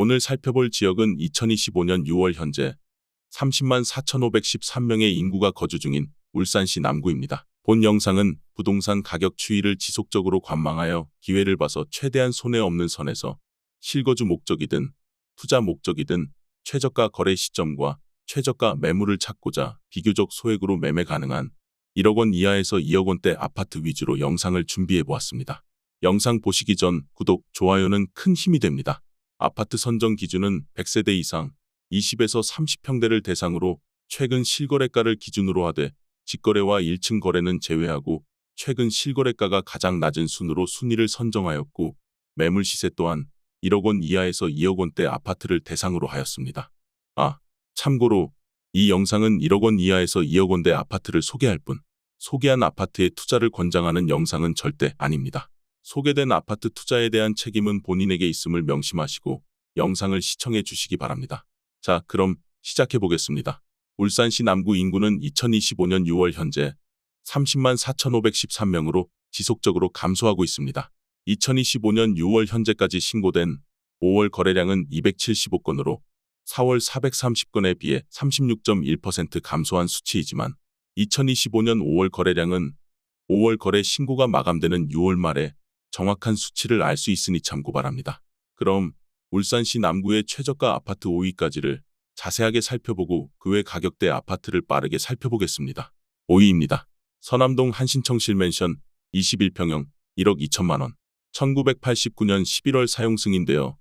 오늘 살펴볼 지역은 2025년 6월 현재 30만 4,513명의 인구가 거주 중인 울산시 남구입니다. 본 영상은 부동산 가격 추이를 지속적으로 관망하여 기회를 봐서 최대한 손해 없는 선에서 실거주 목적이든 투자 목적이든 최저가 거래 시점과 최저가 매물을 찾고자 비교적 소액으로 매매 가능한 1억 원 이하에서 2억 원대 아파트 위주로 영상을 준비해 보았습니다. 영상 보시기 전 구독, 좋아요는 큰 힘이 됩니다. 아파트 선정 기준은 100세대 이상 20에서 30평대를 대상으로 최근 실거래가를 기준으로 하되 직거래와 1층 거래는 제외하고 최근 실거래가가 가장 낮은 순으로 순위를 선정하였고 매물 시세 또한 1억 원 이하에서 2억 원대 아파트를 대상으로 하였습니다. 아, 참고로 이 영상은 1억 원 이하에서 2억 원대 아파트를 소개할 뿐 소개한 아파트에 투자를 권장하는 영상은 절대 아닙니다. 소개된 아파트 투자에 대한 책임은 본인에게 있음을 명심하시고 영상을 시청해 주시기 바랍니다. 자, 그럼 시작해 보겠습니다. 울산시 남구 인구는 2025년 6월 현재 30만 4,513명으로 지속적으로 감소하고 있습니다. 2025년 6월 현재까지 신고된 5월 거래량은 275건으로 4월 430건에 비해 36.1% 감소한 수치이지만 2025년 5월 거래량은 5월 거래 신고가 마감되는 6월 말에 정확한 수치를 알 수 있으니 참고 바랍니다. 그럼 울산시 남구의 최저가 아파트 5위까지를 자세하게 살펴보고 그 외 가격대 아파트를 빠르게 살펴보겠습니다. 5위입니다. 서남동 한신청 실 맨션 21평형 1억 2천만 원. 1989년 11월 사용 승인되어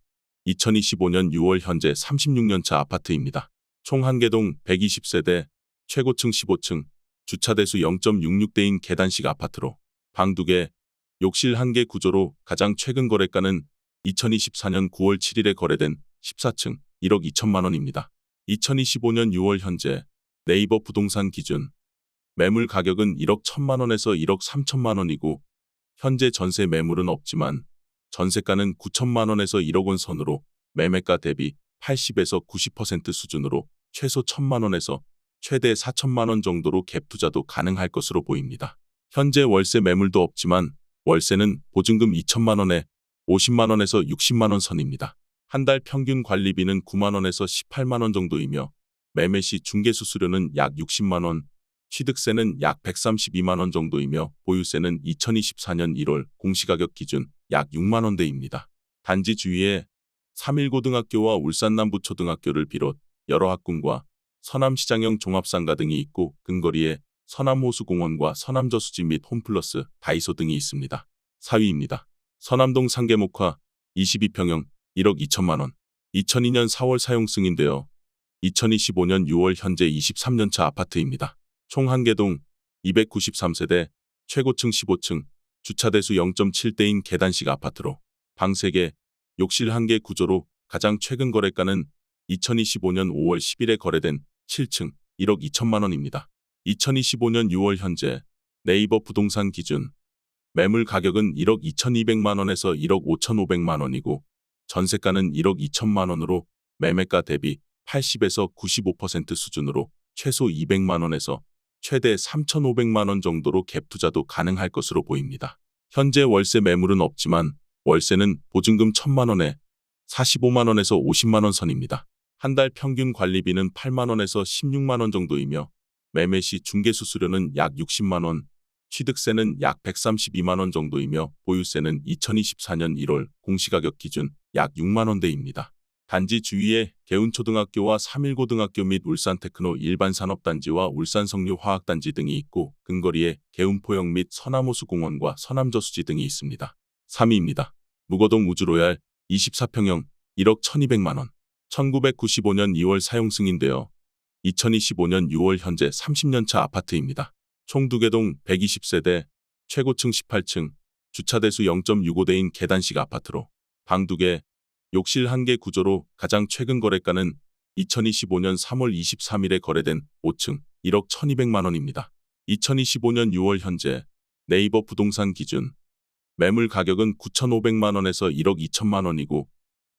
2025년 6월 현재 36년차 아파트입니다. 총 한개동 120세대, 최고층 15층, 주차대수 0.66대인 계단식 아파트로 방 2개, 욕실 1개 구조로 가장 최근 거래가는 2024년 9월 7일에 거래된 14층 1억 2천만 원입니다. 2025년 6월 현재 네이버 부동산 기준 매물 가격은 1억 1천만 원에서 1억 3천만 원이고 현재 전세 매물은 없지만 전세가는 9천만 원에서 1억 원 선으로 매매가 대비 80에서 90% 수준으로 최소 1천만 원에서 최대 4천만 원 정도로 갭 투자도 가능할 것으로 보입니다. 현재 월세 매물도 없지만 월세는 보증금 2천만 원에 50만 원에서 60만 원 선입니다. 한 달 평균 관리비는 9만 원에서 18만 원 정도이며 매매 시 중개 수수료는 약 60만 원, 취득세는 약 132만 원 정도이며 보유세는 2024년 1월 공시가격 기준 약 6만 원대입니다. 단지 주위에 3일고등학교와 울산남부초등학교를 비롯 여러 학군과 서남시장형 종합상가 등이 있고 근거리에 서남호수공원과 서남저수지 및 홈플러스, 다이소 등이 있습니다. 4위입니다. 서남동 상계목화 22평형 1억 2천만 원. 2002년 4월 사용 승인되어 2025년 6월 현재 23년차 아파트입니다. 총 한개동 293세대, 최고층 15층, 주차대수 0.7대인 계단식 아파트로 방 3개, 욕실 1개 구조로 가장 최근 거래가는 2025년 5월 10일에 거래된 7층 1억 2천만 원입니다. 2025년 6월 현재 네이버 부동산 기준 매물 가격은 1억 2,200만 원에서 1억 5,500만 원이고 전세가는 1억 2천만 원으로 매매가 대비 80에서 95% 수준으로 최소 200만 원에서 최대 3,500만 원 정도로 갭 투자도 가능할 것으로 보입니다. 현재 월세 매물은 없지만 월세는 보증금 1천만 원에 45만 원에서 50만 원 선입니다. 한 달 평균 관리비는 8만 원에서 16만 원 정도이며 매매 시 중개 수수료는 약 60만 원, 취득세는 약 132만 원 정도이며 보유세는 2024년 1월 공시가격 기준 약 6만 원대입니다. 단지 주위에 개운초등학교와 3일고등학교 및 울산테크노 일반산업단지와 울산성류화학단지 등이 있고 근거리에 개운포역 및 서남호수공원과 서남저수지 등이 있습니다. 3위입니다. 무거동 우주로얄 24평형 1억 1200만 원. 1995년 2월 사용 승인되어 2025년 6월 현재 30년차 아파트입니다. 총 2개동 120세대, 최고층 18층, 주차대수 0.65대인 계단식 아파트로 방 2개, 욕실 1개 구조로 가장 최근 거래가는 2025년 3월 23일에 거래된 5층 1억 1200만 원입니다. 2025년 6월 현재 네이버 부동산 기준 매물 가격은 9,500만 원에서 1억 2천만 원이고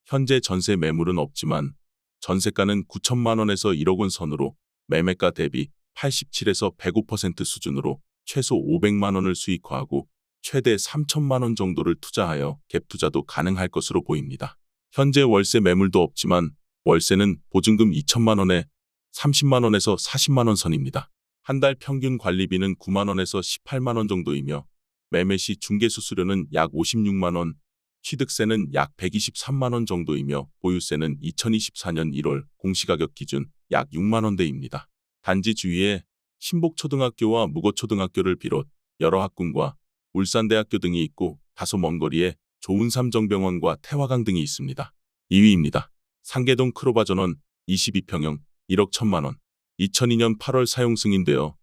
현재 전세 매물은 없지만 전세가는 9천만 원에서 1억 원 선으로 매매가 대비 87에서 105% 수준으로 최소 500만 원을 수익화하고 최대 3천만 원 정도를 투자하여 갭 투자도 가능할 것으로 보입니다. 현재 월세 매물도 없지만 월세는 보증금 2천만 원에 30만 원에서 40만 원 선입니다. 한 달 평균 관리비는 9만 원에서 18만 원 정도이며 매매 시 중개 수수료는 약 56만 원, 취득세는 약 123만 원 정도이며 보유세는 2024년 1월 공시가격 기준 약 6만 원대입니다. 단지 주위에 신복초등학교와 무거초등학교를 비롯 여러 학군과 울산대학교 등이 있고 다소 먼 거리에 좋은삼정병원과 태화강 등이 있습니다. 2위입니다. 상계동 크로바 전원 22평형 1억 1천만 원. 2002년 8월 사용 승인되어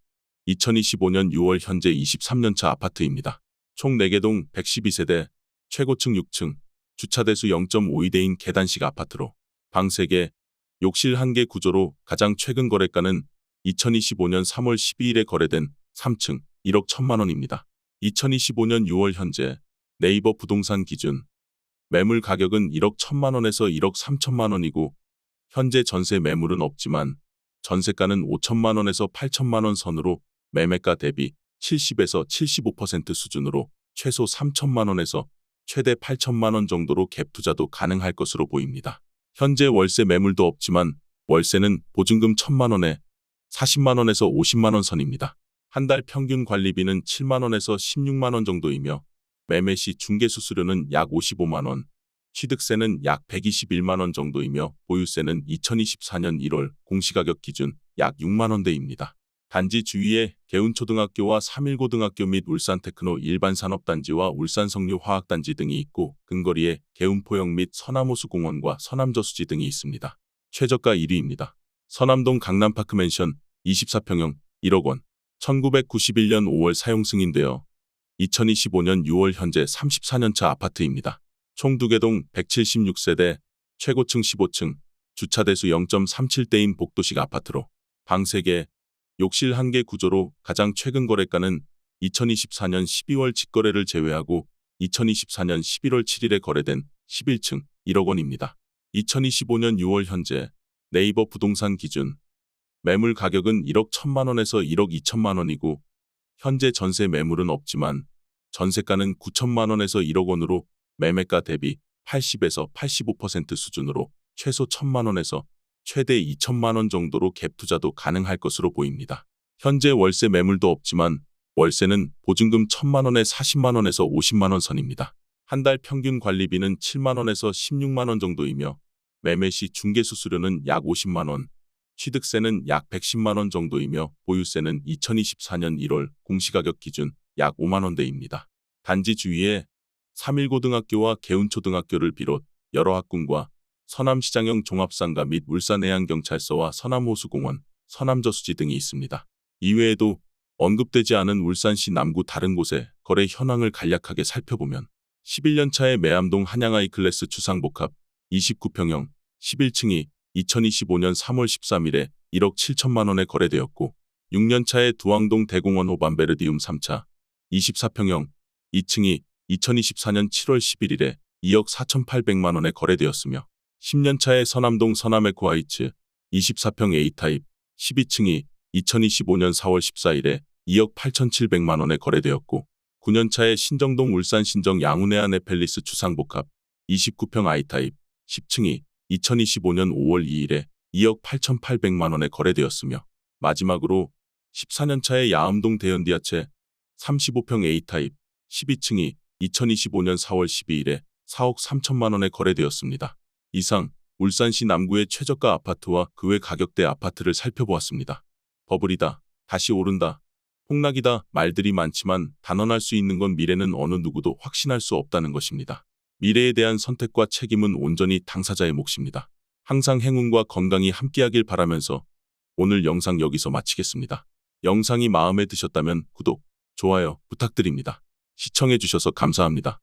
2025년 6월 현재 23년차 아파트입니다. 총 4개 동 112세대, 최고층 6층, 주차대수 0.52대인 계단식 아파트로 방 3개, 욕실 1개 구조로 가장 최근 거래가는 2025년 3월 12일에 거래된 3층 1억 1천만 원입니다. 2025년 6월 현재 네이버 부동산 기준 매물 가격은 1억 1천만 원에서 1억 3천만 원이고 현재 전세 매물은 없지만 전세가는 5천만 원에서 8천만 원 선으로 매매가 대비 70에서 75% 수준으로 최소 3천만 원에서 최대 8천만 원 정도로 갭 투자도 가능할 것으로 보입니다. 현재 월세 매물도 없지만 월세는 보증금 1천만 원에 40만 원에서 50만 원 선입니다. 한 달 평균 관리비는 7만 원에서 16만 원 정도이며 매매 시 중개 수수료는 약 55만 원, 취득세는 약 121만 원 정도이며 보유세는 2024년 1월 공시가격 기준 약 6만 원대입니다. 단지 주위에 개운초등학교와 3일고등학교 및 울산테크노 일반산업단지와 울산성류화학단지 등이 있고 근거리에 개운포역 및 서남호수공원과 서남저수지 등이 있습니다. 최저가 1위입니다. 서남동 강남파크맨션 24평형 1억 원 1991년 5월 사용 승인되어 2025년 6월 현재 34년차 아파트입니다. 총 2개 동 176세대, 최고층 15층, 주차대수 0.37대인 복도식 아파트로 방 3개, 욕실 1개 구조로 가장 최근 거래가는 2024년 12월 직거래를 제외하고 2024년 11월 7일에 거래된 11층 1억 원입니다. 2025년 6월 현재 네이버 부동산 기준 매물 가격은 1억 1천만 원에서 1억 2천만 원이고 현재 전세 매물은 없지만 전세가는 9천만 원에서 1억 원으로 매매가 대비 80에서 85% 수준으로 최소 1천만 원에서 최대 2천만 원 정도로 갭 투자도 가능할 것으로 보입니다. 현재 월세 매물도 없지만 월세는 보증금 1천만 원에 40만 원에서 50만 원 선입니다. 한 달 평균 관리비는 7만 원에서 16만 원 정도이며 매매 시 중개 수수료는 약 50만 원, 취득세는 약 110만 원 정도이며 보유세는 2024년 1월 공시가격 기준 약 5만 원대입니다. 단지 주위에 3일고등학교와 개운초등학교를 비롯 여러 학군과 서남시장형 종합상가 및 울산해양경찰서와 서남호수공원, 서남저수지 등이 있습니다. 이외에도 언급되지 않은 울산시 남구 다른 곳의 거래 현황을 간략하게 살펴보면 11년차의 매암동 한양아이클래스 주상복합 29평형 11층이 2025년 3월 13일에 1억 7천만 원에 거래되었고 6년차의 두왕동 대공원 호반베르디움 3차 24평형 2층이 2024년 7월 11일에 2억 4,800만 원에 거래되었으며 10년차의 서남동 서남에코하이츠 24평 A타입 12층이 2025년 4월 14일에 2억 8,700만 원에 거래되었고 9년차의 신정동 울산 신정 양운해안 에펠리스 주상복합 29평 I타입 10층이 2025년 5월 2일에 2억 8,800만 원에 거래되었으며 마지막으로 14년차의 야암동 대연디아체 35평 A타입 12층이 2025년 4월 12일에 4억 3천만 원에 거래되었습니다. 이상 울산시 남구의 최저가 아파트와 그 외 가격대 아파트를 살펴보았습니다. 버블이다. 다시 오른다. 폭락이다. 말들이 많지만 단언할 수 있는 건 미래는 어느 누구도 확신할 수 없다는 것입니다. 미래에 대한 선택과 책임은 온전히 당사자의 몫입니다. 항상 행운과 건강이 함께하길 바라면서 오늘 영상 여기서 마치겠습니다. 영상이 마음에 드셨다면 구독, 좋아요 부탁드립니다. 시청해주셔서 감사합니다.